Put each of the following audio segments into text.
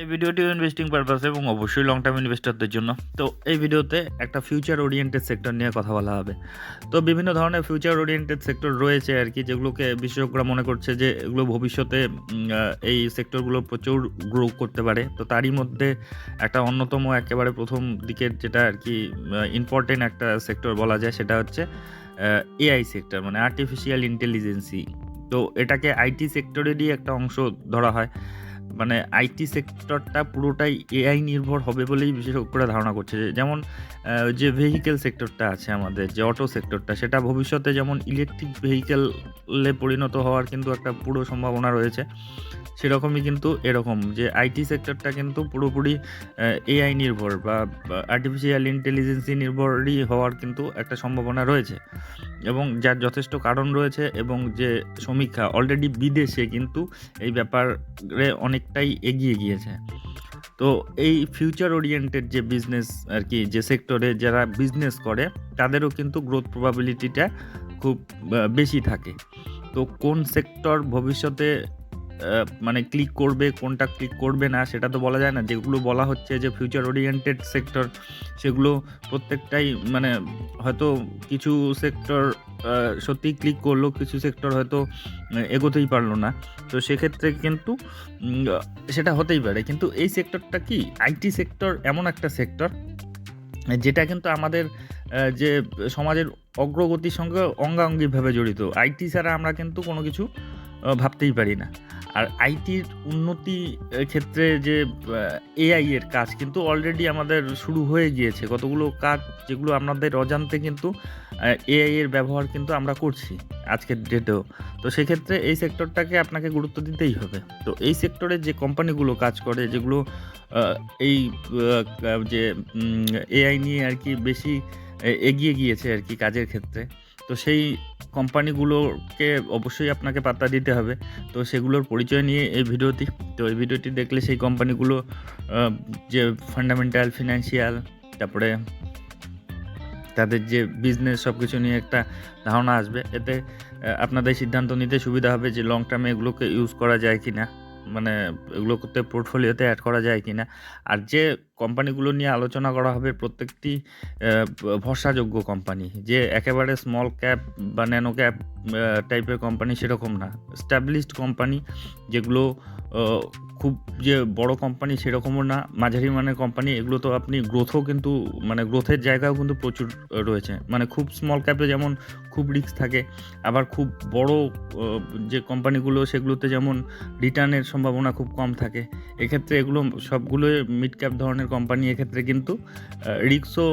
এই ভিডিওটি investing purpose এবং অবশ্যই লং টার্ম ইনভেস্টরদের জন্য। তো এই ভিডিওতে একটা ফিউচার ওরিয়েন্টেড সেক্টর নিয়ে কথা বলা হবে। তো বিভিন্ন ধরনের ফিউচার ওরিয়েন্টেড সেক্টর রয়েছে আর কি, যেগুলোকে বিশেষজ্ঞরা মনে করছে যে এগুলো ভবিষ্যতে এই সেক্টরগুলো প্রচুর গ্রো করতে পারে। তো তারই মধ্যে একটা অন্যতম একেবারে প্রথম দিকের যেটা আর কি ইম্পর্টেন্ট একটা সেক্টর বলা যায় সেটা হচ্ছে এআই সেক্টর মানে আর্টিফিশিয়াল ইন্টেলিজেন্সি তো এটাকে আইটি সেক্টরেরই একটা অংশ ধরা হয়। মানে আইটি সেক্টরটা পুরোটাই এআই নির্ভর হবে বলেই বিশেষজ্ঞরা ধারণা করছে। যেমন যে ভেহিকেল সেক্টরটা আছে আমাদের, যে অটো সেক্টরটা সেটা ভবিষ্যতে যেমন ইলেকট্রিক ভেহিকেলে পরিণত হওয়ার কিন্তু একটা পুরো সম্ভাবনা রয়েছে, সেরকমই কিন্তু এরকম। যে আইটি সেক্টরটা কিন্তু পুরোপুরি এআই নির্ভর বা আর্টিফিশিয়াল ইন্টেলিজেন্সি নির্ভরই হওয়ার কিন্তু একটা সম্ভাবনা রয়েছে। এবং যার যথেষ্ট কারণ রয়েছে এবং যে সমীক্ষা অলরেডি বিদেশে কিন্তু এই ব্যাপারে অনেকটাই এগিয়ে গিয়েছে। তো এই ফিউচার ওরিয়েন্টেড যে বিজনেস আর কি, যে সেক্টরে যারা বিজনেস করে, তাদেরও কিন্তু গ্রোথ প্রবাবিলিটিটা খুব বেশি থাকে। তো কোন সেক্টর ভবিষ্যতে মানে ক্লিক করবে, কোনটা ক্লিক করবে না, সেটা তো বলা যায় না। যেগুলো বলা হচ্ছে যে ফিউচার ওরিয়েন্টেড সেক্টর সেগুলো প্রত্যেকটাই মানে হয়তো কিছু সেক্টর সত্যি ক্লিক করল, কিছু সেক্টর হয়তো এগোতেই পারল না। তো সেক্ষেত্রে কিন্তু সেটা হতেই পারে। কিন্তু এই সেক্টরটা কি? আইটি সেক্টর এমন একটা সেক্টর যেটা কিন্তু আমাদের যে সমাজের অগ্রগতির সঙ্গে অঙ্গাঙ্গিভাবে জড়িত। আইটি ছাড়া আমরা কিন্তু কোনো কিছু ভাবতেই পারি না। আর আইটির উন্নতি ক্ষেত্রে যে এআই এর কাজ কিন্তু অলরেডি আমাদের শুরু হয়ে গিয়েছে। কতগুলো কাজ যেগুলো আমাদের অজান্তে কিন্তু এআই এর ব্যবহার কিন্তু আমরা করছি আজকের ডেটেও তো সেক্ষেত্রে এই সেক্টরটাকে আপনাকে গুরুত্ব দিতেই হবে। তো এই সেক্টরে যে কোম্পানিগুলো কাজ করে, যেগুলো এই যে এআই নিয়ে আর কি বেশি এগিয়ে গিয়েছে আর কি কাজের ক্ষেত্রে, তো সেই কোম্পানিগুলোকে অবশ্যই আপনাকে পাত্তা দিতে হবে। তো সেগুলোর পরিচয় নিয়ে এই ভিডিওটি, তো এই ভিডিওটি দেখলে সেই কোম্পানিগুলো যে ফান্ডামেন্টাল ফিনান্সিয়াল তারপরে তাদের যে বিজনেস সব কিছু নিয়ে একটা ধারণা আসবে। এতে আপনাদের সিদ্ধান্ত নিতে সুবিধা হবে যে লং টার্মে এগুলোকে ইউজ করা যায় কি না মানে এগুলো করতে পোর্টফোলিওতে অ্যাড করা যায় কি না আর যে কোম্পানিগুলো নিয়ে আলোচনা করা হবে প্রত্যেকটি ভরসাযোগ্য কোম্পানি। যে একেবারে স্মল ক্যাপ বা ন্যানো ক্যাপ টাইপের কোম্পানি সেরকম না। স্ট্যাবলিশড কোম্পানি যেগুলো খুব যে বড় কোম্পানি সেরকমও না, মাঝারি মানের কোম্পানি, এগুলো তো আপনি গ্রোথও কিন্তু মানে গ্রোথের জায়গাও কিন্তু প্রচুর রয়েছে। মানে খুব স্মল ক্যাপে যেমন খুব রিস্ক থাকে, আবার খুব বড় যে কোম্পানিগুলো সেগুলোতে যেমন রিটার্নের সম্ভাবনা খুব কম থাকে, এক্ষেত্রে এগুলো সবগুলো মিড ক্যাপ ধরনের কোম্পানি এক্ষেত্রে কিন্তু রিক্সও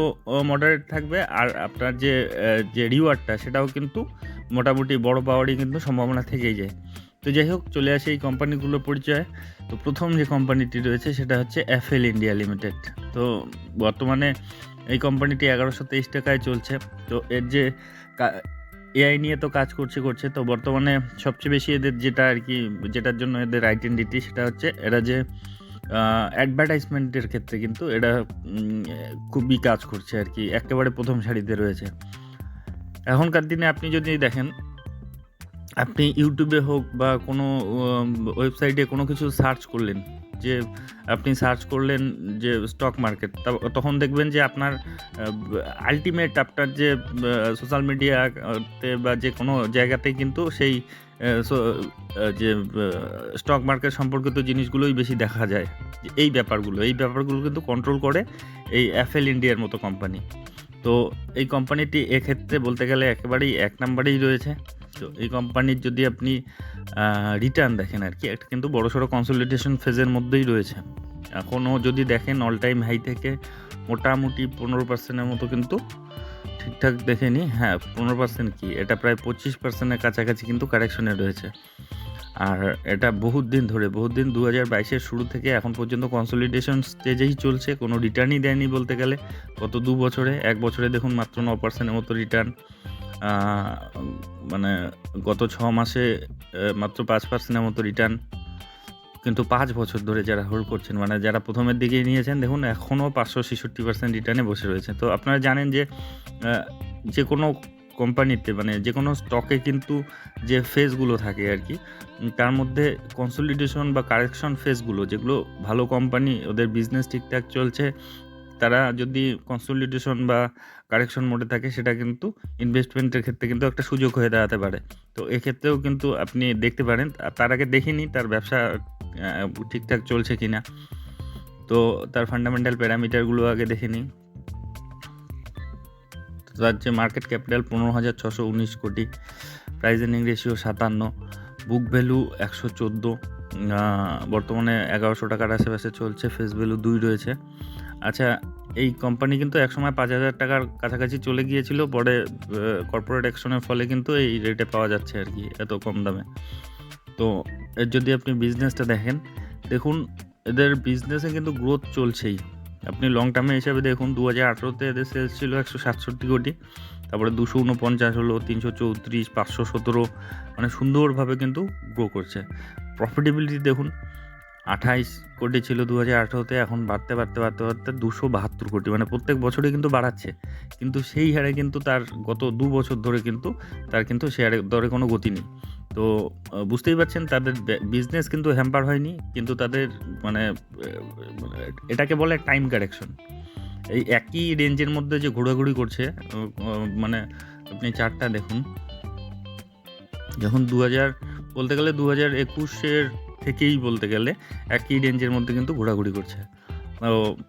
মডারেট থাকবে। আর আপনার যে যে রিওয়ার্ডটা সেটাও কিন্তু মোটামুটি বড় পাওয়ারই কিন্তু সম্ভাবনা থেকেই যায়। তো যাই হোক, চলে আসে এই কোম্পানিগুলোর পরিচয়। তো প্রথম যে কোম্পানিটি রয়েছে, সেটা হচ্ছে এফএল ইন্ডিয়া লিমিটেড তো বর্তমানে এই কোম্পানিটি এগারোশো তেইশ টাকায় চলছে। তো এর যে এআই নিয়ে তো কাজ করছে করছে। তো বর্তমানে সবচেয়ে বেশি এদের যেটা আর কি, যেটার জন্য এদের আইডেন্টিটি সেটা হচ্ছে এরা যে অ্যাডভার্টাইজমেন্টের ক্ষেত্রে কিন্তু এটা খুবই কাজ করছে আর কি, একেবারে প্রথম সারিতে রয়েছে। এখনকার দিনে আপনি যদি দেখেন, আপনি ইউটিউবে হোক বা কোনো ওয়েবসাইটে কোনো কিছু সার্চ করলেন, যে আপনি সার্চ করলেন যে স্টক মার্কেট তখন দেখবেন যে আপনার আলটিমেট আপনার যে সোশ্যাল মিডিয়াতে বা যে কোনো জায়গাতেই কিন্তু সেই আহ, যে স্টক মার্কেট সম্পর্কিত জিনিসগুলোই বেশি দেখা যায়। এই ব্যাপারগুলো এই ব্যাপারগুলো কিন্তু কন্ট্রোল করে এই অ্যাফেল ইন্ডিয়ার মতো কোম্পানি তো এই কোম্পানিটি এক্ষেত্রে বলতে গেলে একেবারেই এক নাম্বারেই রয়েছে। তো এই কোম্পানির যদি আপনি রিটার্ন দেখেন আর কি একটা কিন্তু বড়সড় কনসলিডেশন ফেজের মধ্যেই রয়েছে। এখনও যদি দেখেন অল টাইম হাই থেকে মোটামুটি পনেরো পার্সেন্টের মতো কিন্তু ঠিকঠাক দেখে নি হ্যাঁ পনেরো পার্সেন্ট কি, এটা প্রায় পঁচিশ পার্সেন্টের কাছাকাছি কিন্তু কারেকশনে রয়েছে। আর এটা বহুত দিন ধরে, বহুত দিন দু হাজার বাইশের শুরু থেকে এখন পর্যন্ত কনসলিডেশন স্টেজেই চলছে, কোনো রিটার্নই দেয়নি বলতে গেলে, গত দু বছরে, এক বছরে দেখুন মাত্র ন পার্সেন্টের মতো রিটার্ন মানে গত ছ মাসে মাত্র পাঁচ পার্সেন্টের মতো রিটার্ন কিন্তু পাঁচ বছর ধরে যারা হোল্ড করছেন মানে যারা প্রথমের দিকে নিয়েছেন, দেখুন এখনও পাঁচশো ছেষট্টি পার্সেন্ট রিটার্নে বসে রয়েছে। তো আপনারা জানেন যে যে কোনো কোম্পানিতে মানে যে কোনো স্টকে কিন্তু যে ফেজগুলো থাকে আর কি তার মধ্যে কনসলিডেশন বা কারেকশন ফেজগুলো যেগুলো ভালো কোম্পানি ওদের বিজনেস ঠিকঠাক চলছে, তারা যদি কনসলিডেশন বা কারেকশন মোডে থাকে, সেটা কিন্তু ইনভেস্টমেন্টের ক্ষেত্রে কিন্তু একটা সুযোগ হয়ে দাঁড়াতে পারে। তো এক্ষেত্রেও কিন্তু আপনি দেখতে পারেন, তার আগে দেখিনি তার ব্যবসা ঠিকঠাক চলছে কিনা। তো তার ফান্ডামেন্টাল প্যারামিটারগুলো আগে দেখে নিই। তার যে মার্কেট ক্যাপিটাল পনেরো হাজার ছশো উনিশ কোটি প্রাইস এর্নিং রেশিও সাতান্ন বুক ভ্যালু একশো চোদ্দ বর্তমানে এগারোশো টাকার আশেপাশে চলছে ফেস ভ্যালু দুই রয়েছে। আচ্ছা এই কোম্পানি কিন্তু একসময় পাঁচ হাজার টাকার কাছাকাছি চলে গিয়েছিল, পরে কর্পোরেট অ্যাকশনের ফলে কিন্তু এই রেটে পাওয়া যাচ্ছে আর কি, এত কম দামে। তো এর যদি আপনি বিজনেসটা দেখেন, দেখুন, এদের বিজনেসে কিন্তু গ্রোথ চলছেই। আপনি লং টার্মে হিসাবে দেখুন দু হাজার আঠেরোতে এদের সেলস ছিল একশো সাতষট্টি কোটি, তারপরে দুশো উনপঞ্চাশ হলো, তিনশো চৌত্রিশ, পাঁচশো সতেরো মানে সুন্দরভাবে কিন্তু গ্রো করছে। প্রফিটেবিলিটি দেখুন, আঠাইশ কোটি ছিল দু হাজার আঠেরোতে, এখন বাড়তে বাড়তে বাড়তে বাড়তে দুশো বাহাত্তর কোটি মানে প্রত্যেক বছরই কিন্তু বাড়াচ্ছে। কিন্তু সেই হারে কিন্তু তার গত দু বছর ধরে কিন্তু, তার কিন্তু শেয়ারের দরে কোনো গতি নেই। তো বুঝতেই পারছেন তাদের বিজনেস কিন্তু হ্যাম্পার হয়নি, কিন্তু তাদের মানে এটাকে বলে টাইম কারেকশন এই একই রেঞ্জের মধ্যে যে ঘোরাঘুরি করছে মানে আপনি চারটা দেখুন। যখন দু হাজার বলতে গেলে দু হাজার একুশের থেকেই বলতে গেলে একই রেঞ্জের মধ্যে কিন্তু ঘোরাঘুরি করছে।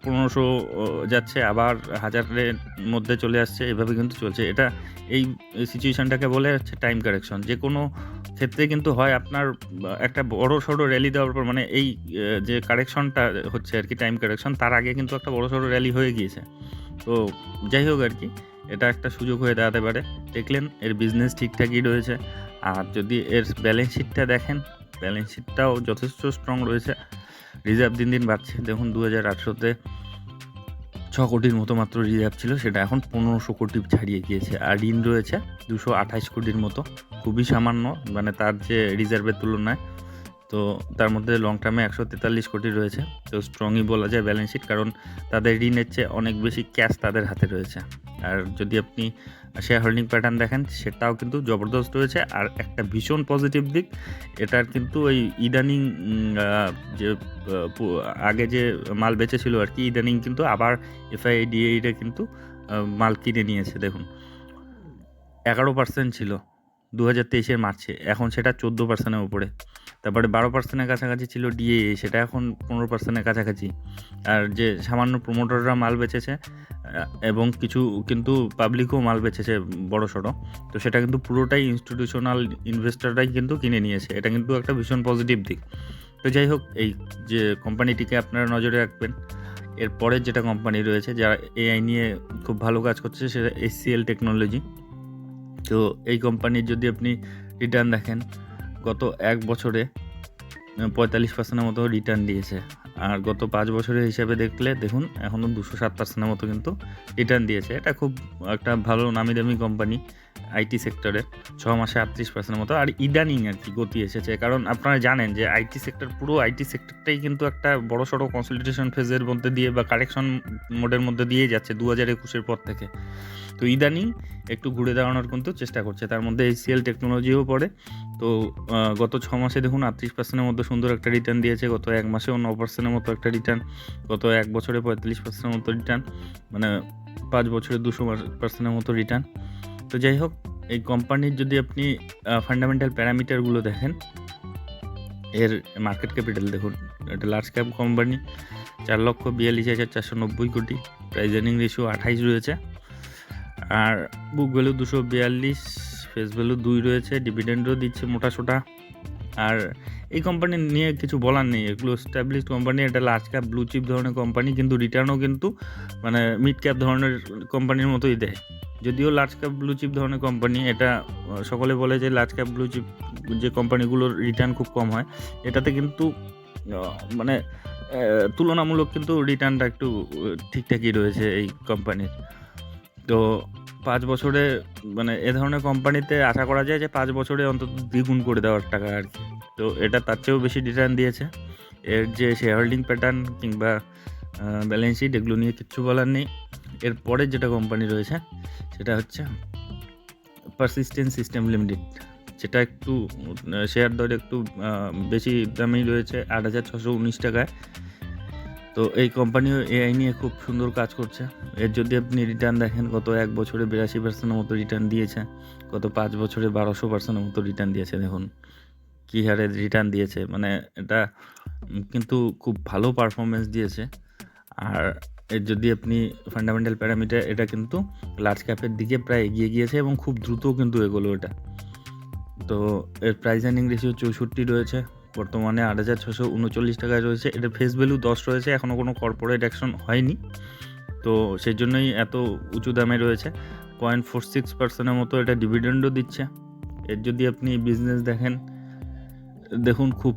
পনেরোশো যাচ্ছে, আবার হাজারের মধ্যে চলে আসছে, এভাবে কিন্তু চলছে। এটা এই সিচুয়েশানটাকে বলে হচ্ছে টাইম কারেকশন যে কোনো ক্ষেত্রে কিন্তু হয় আপনার একটা বড় সড়ো র্যালি দেওয়ার পর মানে এই যে কারেকশনটা হচ্ছে আর কি টাইম কারেকশন তার আগে কিন্তু একটা বড় সড়ো র্যালি হয়ে গিয়েছে। তো যাই হোক আর কি, এটা একটা সুযোগ হয়ে দাঁড়াতে পারে। দেখলেন, এর বিজনেস ঠিকঠাকই রয়েছে। আর যদি এর ব্যালেন্স শিটটা দেখেন ব্যালেন্স শিটটাও যথেষ্ট স্ট্রং রয়েছে। রিজার্ভ দিন দিন বাড়ছে। দেখুন দু হাজার আঠেরোতে ছ কোটির মতো মাত্র রিজার্ভ ছিল, সেটা এখন পনেরোশো কোটি ছাড়িয়ে গিয়েছে। আর ঋণ রয়েছে দুশো আঠাশ কোটির মতো। খুবই সামান্য মানে তার যে রিজার্ভের তুলনায়, তো তার মধ্যে লং টার্মে একশো তেতাল্লিশ কোটি রয়েছে। তো স্ট্রংই বলা যায় ব্যালেন্স শিট কারণ তাদের ঋণের চেয়ে অনেক বেশি ক্যাশ তাদের হাতে রয়েছে। আর যদি আপনি শেয়ার হোল্ডিং প্যাটার্ন দেখেন, সেটাও কিন্তু জবরদস্ত রয়েছে আর একটা ভীষণ পজিটিভ দিক, এটার কিন্তু ওই ইদানিং যে আগে যে মাল বেচেছিল আর কি ইদানিং কিন্তু আবার এফআইডিএইটা কিন্তু মাল কিনে নিয়েছে, দেখুন। এগারো পার্সেন্ট ছিল দু হাজার তেইশের মার্চে, এখন সেটা চোদ্দ পার্সেন্টের উপরে। তারপরে বারো পার্সেন্টের কাছাকাছি ছিল ডিএ সেটা এখন পনেরো পার্সেন্টের কাছাকাছি। আর যে সামান্য প্রমোটাররা মাল বেচেছে এবং কিছু কিন্তু পাবলিকও মাল বেচেছে বড় সড়ো। তো সেটা কিন্তু পুরোটাই ইনস্টিটিউশনাল ইনভেস্টররাই কিন্তু কিনে নিয়েছে। এটা কিন্তু একটা ভীষণ পজিটিভ দিক। তো যাই হোক, এই যে কোম্পানিটিকে আপনারা নজরে রাখবেন। এর পরের যেটা কোম্পানি রয়েছে, যারা এআই নিয়ে খুব ভালো কাজ করছে, সেটা এসসিএল টেকনোলজি তো এই কোম্পানির যদি আপনি রিটার্ন দেখেন, গত এক বছরে পঁয়তাল্লিশ পার্সেন্টের মতো রিটার্ন দিয়েছে। আর গত পাঁচ বছরের হিসাবে দেখলে, দেখুন এখনও দুশো সাত পার্সেন্টের মতো কিন্তু রিটার্ন দিয়েছে। এটা খুব একটা ভালো নামি দামি কোম্পানি আইটি সেক্টরে ছ মাসে আটত্রিশ পার্সেন্টের মতো। আর ইদানিং আর কি গতি এসেছে। কারণ আপনারা জানেন যে আইটি সেক্টর পুরো আইটি সেক্টরটাই কিন্তু একটা বড় সড়ো কনসলিডেশন ফেজের মধ্যে দিয়ে বা কারেকশন মোডের মধ্যে দিয়ে যাচ্ছে দু হাজার একুশের পর থেকে। তো ইদানিং একটু ঘুরে দাঁড়ানোর কিন্তু চেষ্টা করছে। তার মধ্যে এসিএল টেকনোলজিও পড়ে। তো গত ছ মাসে দেখুন আটত্রিশ পার্সেন্টের মধ্যে সুন্দর একটা রিটার্ন দিয়েছে। গত এক মাসেও ন পার্সেন্টের মতো একটা রিটার্ন গত এক বছরে পঁয়তাল্লিশ পার্সেন্টের মতো রিটার্ন মানে পাঁচ বছরে দুশো পার্সেন্টের মতো রিটার্ন তো যাই হোক, এই কোম্পানির যদি আপনি ফান্ডামেন্টাল প্যারামিটারগুলো দেখেন, এর মার্কেট ক্যাপিটাল দেখুন, এটা লার্জ ক্যাপ কোম্পানি চার লক্ষ বিয়াল্লিশ হাজার চারশো নব্বই কোটি প্রাইস এর্নিং রেশিও আঠাইশ রয়েছে। আর বুক ভ্যালু দুশো বিয়াল্লিশ ফেস ভ্যালু দুই রয়েছে ডিভিডেন্ডও দিচ্ছে মোটা সোটা। আর এই কোম্পানি নিয়ে কিছু বলার নেই। এগুলো স্ট্যাবলিশ কোম্পানি এটা লার্জ ক্যাপ ব্লু চিপ ধরনের কোম্পানি কিন্তু রিটার্নও কিন্তু মানে মিড ক্যাপ ধরনের কোম্পানির মতোই দেয়। যদিও লার্জ ক্যাপ ব্লু চিপ ধরনের কোম্পানি এটা সকলে বলে যে লার্জ ক্যাপ ব্লু চিপ যে কোম্পানিগুলোর রিটার্ন খুব কম হয়, এটাতে কিন্তু মানে তুলনামূলক কিন্তু রিটার্নটা একটু ঠিকঠাকই রয়েছে এই কোম্পানির তো পাঁচ বছরে মানে এ ধরনের কোম্পানিতে আশা করা যায় যে পাঁচ বছরে অন্তত দ্বিগুণ করে দেওয়ার টাকা আর কি। তো এটা তার চেয়েও বেশি রিটার্ন দিয়েছে। এর যে শেয়ার হোল্ডিং প্যাটার্ন কিংবা ব্যালেন্স শিট এগুলো নিয়ে কিচ্ছু বলার নেই। এরপরে যেটা কোম্পানি রয়েছে, সেটা হচ্ছে পারসিস্টেন্ট সিস্টেম লিমিটেড যেটা একটু শেয়ার দর একটু বেশি দামেই রয়েছে। আট হাজার ছশো উনিশ টাকায়। তো এই কোম্পানিও এআই নিয়ে খুব সুন্দর কাজ করছে। এর যদি আপনি রিটার্ন দেখেন গত এক বছরে বিরাশি পার্সেন্টের মতো রিটার্ন দিয়েছে গত পাঁচ বছরে বারোশো পার্সেন্টের মতো রিটার্ন দিয়েছে, দেখুন। কী হারে রিটার্ন দিয়েছে মানে এটা কিন্তু খুব ভালো পারফরমেন্স দিয়েছে। আর এর যদি আপনি ফান্ডামেন্টাল প্যারামিটার এটা কিন্তু লার্জ ক্যাপের দিকে প্রায় এগিয়ে গিয়েছে এবং খুব দ্রুত কিন্তু এগোলো এটা। তো এর প্রাইস আর্নিং রেশিও চৌষট্টি রয়েছে বর্তমানে আট হাজার ছশো উনচল্লিশ টাকায় রয়েছে। এটা ফেস ভ্যালু দশ রয়েছে এখনও কোনো কর্পোরেট অ্যাকশন হয়নি। তো সেই জন্যই এত উঁচু দামে রয়েছে। পয়েন্ট ফোর সিক্স পার্সেন্টের মতো এটা ডিভিডেন্ডও দিচ্ছে। এর যদি আপনি বিজনেস দেখেন, দেখুন খুব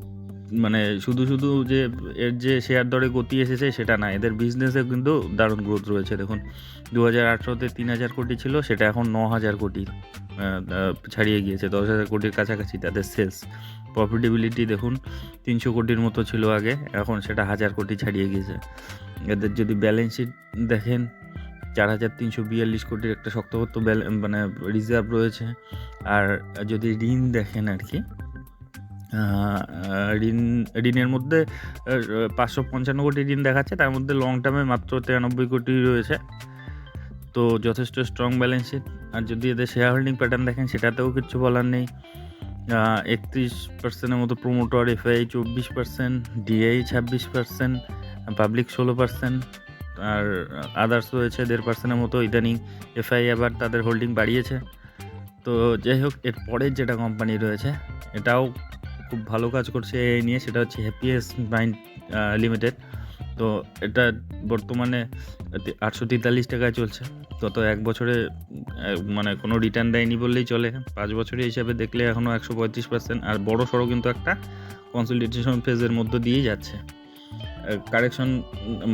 মানে শুধু শুধু যে এর যে শেয়ার দরে গতি এসেছে, সেটা না, এদের বিজনেসে কিন্তু দারুণ গ্রোথ রয়েছে। দেখুন দু হাজার আঠেরোতে তিন হাজার কোটি ছিল, সেটা এখন ন হাজার কোটি ছাড়িয়ে গিয়েছে, দশ হাজার কোটির কাছাকাছি তাদের সেলস প্রফিটেবিলিটি দেখুন, তিনশো কোটির মতো ছিল আগে, এখন সেটা হাজার কোটি ছাড়িয়ে গিয়েছে। এদের যদি ব্যালেন্স শিট দেখেন, চার হাজার তিনশো বিয়াল্লিশ কোটির একটা শক্তপোক্ত ব্যালে মানে রিজার্ভ রয়েছে। আর যদি ঋণ দেখেন আর কি ঋণ, ঋণের মধ্যে পাঁচশো পঞ্চান্ন কোটি ঋণ দেখাচ্ছে, তার মধ্যে লং টার্মে মাত্র তিরানব্বই কোটি রয়েছে। তো যথেষ্ট স্ট্রং ব্যালেন্স শিট আর যদি এদের শেয়ার হোল্ডিং প্যাটার্ন দেখেন, সেটাতেও কিছু বলার নেই। একত্রিশ পার্সেন্টের মতো প্রোমোটর এফআই চব্বিশ পার্সেন্ট ডিআই ছাব্বিশ পার্সেন্ট পাবলিক ষোলো পার্সেন্ট আর আদার্স রয়েছে দেড় পার্সেন্টের মতো ইদানিং এফআই আবার তাদের হোল্ডিং বাড়িয়েছে। তো যাই হোক, এর পরের যেটা কোম্পানি রয়েছে, এটাও খুব ভালো কাজ করছে এই নিয়ে, সেটা হচ্ছে হ্যাপিয়েস্ট মাইন্ড লিমিটেড তো এটা বর্তমানে আটশো তেতাল্লিশ টাকায় চলছে। গত এক বছরে মানে কোনো রিটার্ন দেয়নি বললেই চলে। পাঁচ বছরের হিসাবে দেখলে এখনও একশো পঁয়ত্রিশ পার্সেন্ট আর বড় সড়ো কিন্তু একটা কনসলিডেশন ফেজের মধ্য দিয়েই যাচ্ছে। কারেকশন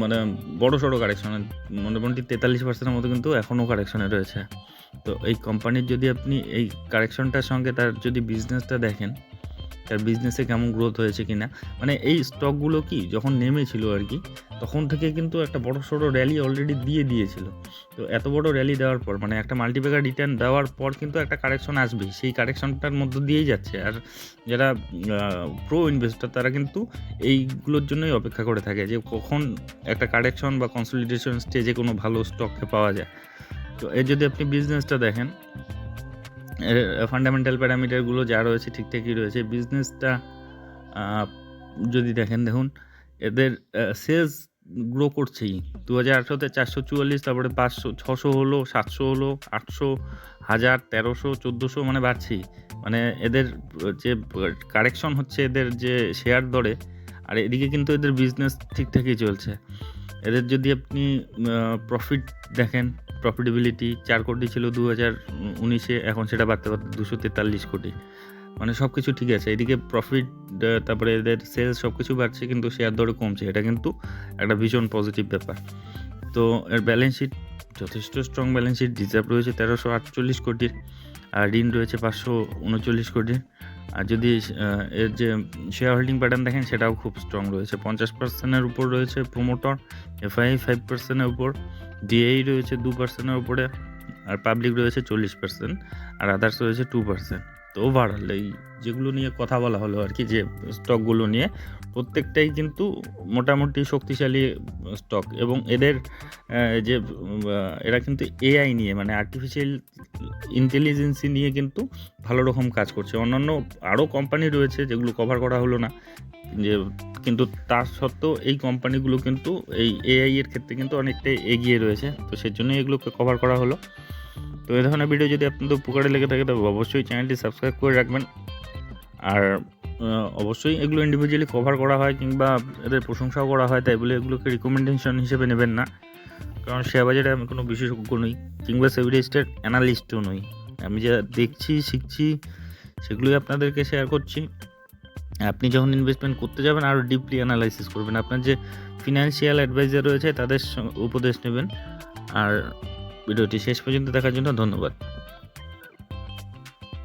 মানে বড় সড়ো কারেকশন মোটামুটি তেতাল্লিশ পার্সেন্টের মতো কিন্তু এখনও কারেকশনে রয়েছে। তো এই কোম্পানির যদি আপনি এই কারেকশনটার সঙ্গে তার যদি বিজনেসটা দেখেন তার বিজনেসে কেমন গ্রোথ হয়েছে কিনা। মানে এই স্টকগুলো কি, যখন নেমেছিল আর কি, তখন থেকে কিন্তু একটা বড় সড়ো র্যালি অলরেডি দিয়ে দিয়েছিল। তো এত বড় র্যালি দেওয়ার পর মানে একটা মাল্টিপ্যাকার রিটার্ন দেওয়ার পর কিন্তু একটা কারেকশন আসবেই। সেই কারেকশনটার মধ্য দিয়েই যাচ্ছে। আর যারা প্রো ইনভেস্টর তারা কিন্তু এইগুলোর জন্যই অপেক্ষা করে থাকে যে কখন একটা কারেকশন বা কনসলিডেশন স্টেজে কোনো ভালো স্টককে পাওয়া যায়। তো এর যদি আপনি বিজনেসটা দেখেন ফান্ডামেন্টাল প্যারামিটারগুলো যা রয়েছে ঠিকঠাকই রয়েছে। বিজনেসটা যদি দেখেন, দেখুন, এদের সেলস গ্রো করছেই। দু হাজার আঠেরোতে চারশো চুয়াল্লিশ, তারপরে পাঁচশো, ছশো হলো, সাতশো হলো, আটশো, হাজার, তেরোশো, চোদ্দোশো মানে বাড়ছেই। মানে এদের, যে কারেকশন হচ্ছে, এদের যে শেয়ার দরে, আর এদিকে কিন্তু এদের বিজনেস ঠিকঠাকই চলছে। এদের যদি আপনি প্রফিট দেখেন প্রফিটেবিলিটি চার কোটি ছিল দু হাজার উনিশে, এখন সেটা বাড়তে বাড়তে দুশো তেতাল্লিশ কোটি। মানে সব কিছু ঠিক আছে, এদিকে প্রফিট তারপরে এদের সেলস সব কিছু বাড়ছে, কিন্তু শেয়ার দরে কমছে। এটা কিন্তু একটা ভীষণ পজিটিভ ব্যাপার। তো এর ব্যালেন্স শিট যথেষ্ট স্ট্রং ব্যালেন্স শিট রিজার্ভ রয়েছে তেরোশো আটচল্লিশ কোটির, আর ঋণ রয়েছে পাঁচশো উনচল্লিশ কোটির। আর যদি এর যে শেয়ার হোল্ডিং প্যাটার্ন দেখেন, সেটাও খুব স্ট্রং রয়েছে। পঞ্চাশ পার্সেন্টের উপর রয়েছে প্রোমোটর এফআই ফাইভ পার্সেন্টের উপর ডিএই রয়েছে দু পার্সেন্টের উপরে, আর পাবলিক রয়েছে চল্লিশ পার্সেন্ট আর আদার্স রয়েছে টু পার্সেন্ট তো ওভারঅল এই যেগুলো নিয়ে কথা বলা হলো আর কি, যে স্টকগুলো নিয়ে প্রত্যেকটাই কিন্তু মোটামুটি শক্তিশালী স্টক এবং এদের যে এরা কিন্তু এআই নিয়ে মানে আর্টিফিশিয়াল ইন্টেলিজেন্সি নিয়ে কিন্তু ভালো রকম কাজ করছে। অন্যান্য আরও কোম্পানি রয়েছে যেগুলো কভার করা হলো না, যে, কিন্তু তার সত্ত্বেও এই কোম্পানিগুলো কিন্তু এই এআই এর ক্ষেত্রে কিন্তু অনেকটাই এগিয়ে রয়েছে, তো সেই জন্যই এগুলোকে কভার করা হলো। তো এই ধরনের ভিডিও যদি আপনাদের উপকারে লেগে থাকে, তবে অবশ্যই চ্যানেলটি সাবস্ক্রাইব করে রাখবেন। আর অবশ্যই এগুলো ইন্ডিভিজুয়ালি কভার করা হয় কিংবা এদের প্রশংসাও করা হয়, তাই বলে এগুলোকে রিকমেন্ডেশন হিসেবে নেবেন না। কারণ শেয়ার বাজারে আমি কোনো বিশেষজ্ঞ নই, কিংবা সেভিডি স্টেট অ্যানালিস্টও নই। আমি যা দেখছি, শিখছি, সেগুলোই আপনাদেরকে শেয়ার করছি। আপনি যখন ইনভেস্টমেন্ট করতে যাবেন আরও ডিপলি অ্যানালাইসিস করবেন। আপনার যে ফিনান্সিয়াল অ্যাডভাইজার রয়েছে, তাদের উপদেশ নেবেন। আর ভিডিওটি শেষ পর্যন্ত দেখার জন্য ধন্যবাদ।